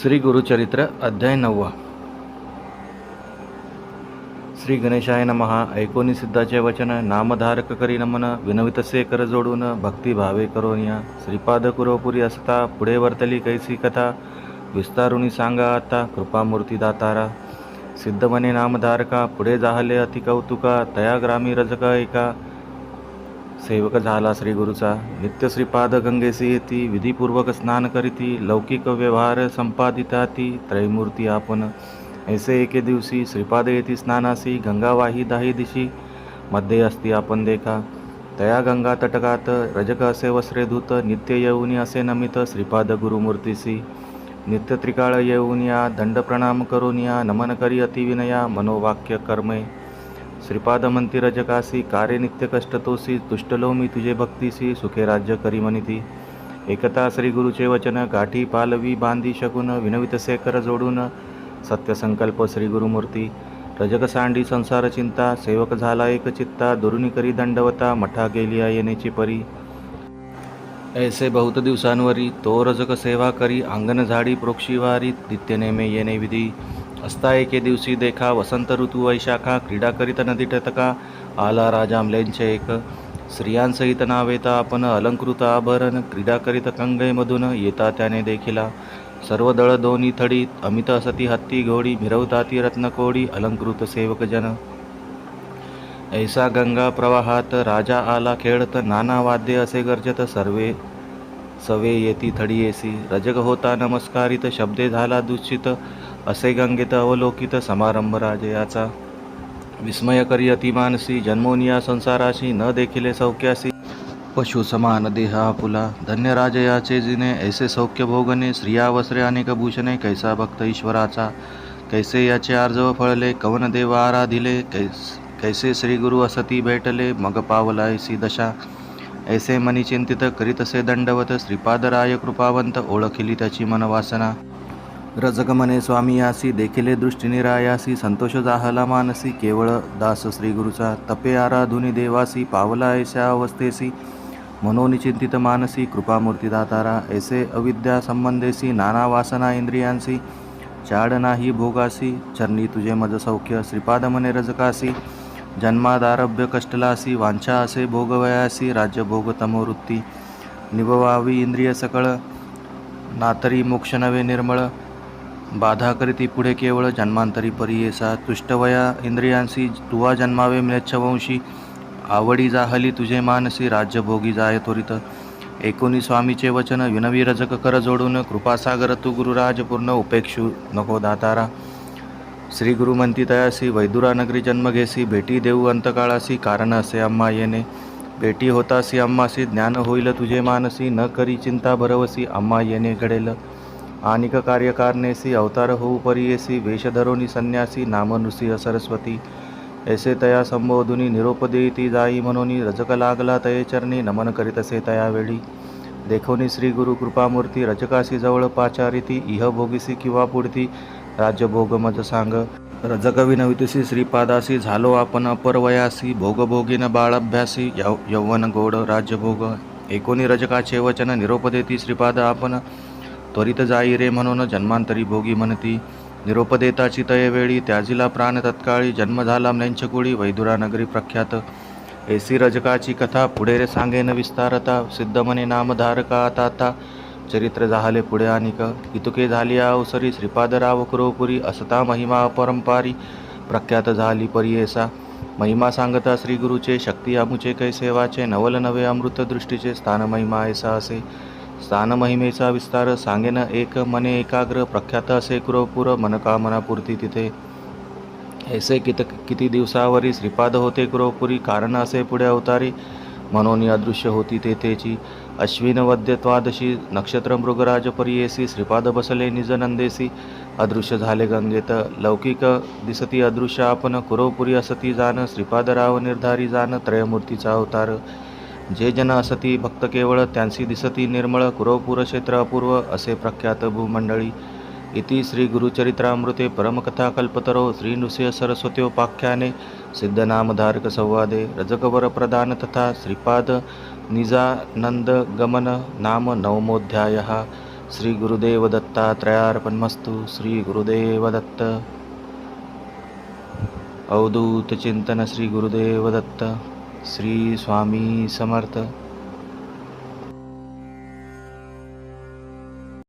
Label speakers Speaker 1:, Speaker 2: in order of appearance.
Speaker 1: श्री गुरुचरित्र अध्याय नववा. श्री गणेशाय नमहा. ऐकोनी सिद्धाचे वचन. नामधारक करी नमन. विनवितसे कर जोडून. भक्ती भावे करोनिया. श्रीपाद कुरोपुरी असता. पुढे वर्तली कैसी कथा? विस्तारुणी सांगा आता. कृपामूर्ती दातारा. सिद्धमने नामधारका. पुढे जाहले अतिकौतुका तया ग्रामी रजका ऐका सेवक झाला श्रीगुरूचा. नित्यश्रीपाद नित्य श्रीपाद गंगेसी येती विधीपूर्वक स्नान करीती लौकिक व्यवहार संपादिता ती त्रैमूर्ती आपण. ऐसे एके दिवशी श्रीपाद येती स्नानासी गंगा वाही दाही दिशी. मध्ये असती आपण देखा. तया गंगा तटकात रजक असे वस्त्रे धूत नित्य येऊनी असे नमित श्रीपाद गुरुमूर्तीसी. नित्य त्रिकाळ येऊन या दंड प्रणाम करून या नमन करी अतिविनया मनोवाक्य कर्मे. श्रीपाद मंती रजकासी कार्य नित्य कष्ट तोसी तुष्टलो मी तुझे भक्तीसी सुखे राज्य करी मनिती एकता श्री गुरुचे वचन गाठी पालवी बांधी शकून विनवित कर जोडून सत्यसंकल्प श्री गुरुमूर्ती। रजक सांडी संसार चिंता सेवक झाला एक चित्ता दुरुनी करी दंडवता मठा गेलिया येण्याची परी। ऐसे बहुत दिवसांवरी तो रजक सेवा करी अंगण झाडी प्रोक्षीवारी दित्यनेमे येणे विधी। असता एके दिवशी देखा वसंत ऋतू वैशाखा क्रीडा करीत नदी टतका आला राजा लेंचे एक स्त्रियांसहित नावेता आपण अलंकृत आभरण क्रीडा करीत कंगेमधून येता त्याने देखिला. सर्व दळ दोन्ही थडी अमित असती हत्ती घोडी मिरवताती रत्नकोडी अलंकृत सेवक जन. ऐसा गंगा प्रवाहात राजा आला खेळत नाना वाद्य असे गर्जत सर्वे सवे येती थडी येसी. रजग होता नमस्कारित शब्दे झाला दूषित असे गंगेत अवलोकित समारंभ राजयाचा। विस्मय करी अतिमानसी जन्मोनिया संसाराशी न देखिले सौख्यासी। पशु समान देहा आपुला धन्य राजयाचे जिने ऐसे सौख्य भोगने स्त्रिया वस्त्रे अनेक भूषणे कैसा भक्त ईश्वराचा कैसे याचे आर्जव फळले कवन देव आराधिले कैस कैसे श्री गुरु असती भेटले मग पावला ऐसी दशा। ऐसे मनी चिंतित करीतसे दंडवत श्रीपादराय कृपावंत ओळखिली त्याची मनवासना। रजगमने स्वामी यासी देखिले दृष्टिनिरायासी संतोष जाहला मानसी केवळ दास श्रीगुरुचा तपे आराधुनी देवासी पावला ऐशा अवस्थेसी मनोनिचिंतित मानसी कृपामूर्ती दातारा ऐसे अविद्या संबंधेसी नाना वासना इंद्रियांसी चाड नाही भोगासी चरणी तुझे मज सौख्य श्रीपाद मने रजकासी जन्मादारभ्य कष्टलासी वांछा असे भोगवयासी राज्य भोग तमोवृत्ती निभवावी इंद्रिय सकळ नातरी मोक्ष नवे निर्मळ बाधा करीती पुढे केवळ जन्मांतरी परियेसा तुष्टवया इंद्रियांसी तुवा जन्मावे मिळच्छवंशी आवडी जाहली तुझे मानसी राज्यभोगी जाय त्वरित. एकोणी स्वामीचे वचन विनवी रजक कर जोडून कृपासागर तू गुरुराज पूर्ण उपेक्षू नको दातारा. श्री गुरु म्हणती तयासी वैदुरा नगरी जन्म घेसी भेटी देऊ अंतकाळासी कारण असे अम्मा येणे. भेटी होतासी अम्मासी ज्ञान होईल तुझे मानसी न करी चिंता भरवसी अम्मा येणे घडेल. आनिक कार्यकारणेसी अवतार होऊ परियेसी वेशधरोनी संन्यासी नामनुसी सरस्वती ऐसे तया संबोधुनी निरोप देती जाई म्हणून रजक लागला तये चरणी नमन करीतसे असे तयावेळी देखोनी श्री गुरु कृपामूर्ती रजकासी जवळ पाचारिती इह भोगिसी किंवा पुढती राज्यभोग मज सांग रजक विनवितसी श्रीपादासी झालो आपण अपरवयासी भोगभोगीन बाळाभ्यासी यव यौवन गोड राज्यभोग एकोणी रजकाचे वचन निरोप देती श्रीपाद आपण त्वरित जाई रे म्हणून जन्मांतरी भोगी म्हणती. निरोप देताची तयवेळी त्याजीला प्राण तत्काळी जन्म झाला म्लेंचकुळी वैदुरा नगरी प्रख्यात. एसी रजकाची कथा पुढे रे सांगेन विस्तारता. सिद्धमने नामधारका आता आता चरित्र झाले पुढे अनिक. इतुके झाली अवसरी श्रीपादराव कुरोपुरी असता महिमा अपरंपारी प्रख्यात झाली परियेसा. महिमा सांगता श्री गुरुचे शक्ती अमुचे कैसेवाचे नवल नवे अमृत दृष्टीचे स्थान महिमा ऐसा असे. स्थान महिमेचा विस्तार सांगेन एक मने एकाग्र प्रख्यात असे कुरोपुर मनकामनापुरती तिथे. ऐसे कित किती दिवसावरी श्रीपाद होते कुरपुरी कारण असे पुढे अवतारी मनोनी अदृश्य होती तेथेची अश्विन वद्यत्वादशी नक्षत्र मृगराज परियेसी श्रीपाद बसले निज नंदेसी. अदृश्य झाले गंगेत लौकिक दिसती अदृश्य आपण कुरवपुरी असती जाण श्रीपादराव निर्धारी जाण त्रयमूर्तीचा अवतार. जे जन असती भक्त केवळ त्यांसी दिसती निर्मळ कुरवपूर क्षेत्र अपूर्व असे प्रख्यात भूमंडळी. इति श्री गुरुचरित्रामृते परमकथा कल्पतरो श्री नृसिंह सरस्वत्योपाख्याने सिद्धनामधारक संवादे. रजकवर तथा श्रीपाद निजानंद गमन नाम नवमोध्यायः. श्री गुरुदेव दत्तात्रयार्पणमस्तु श्री श्री स्वामी समर्थ।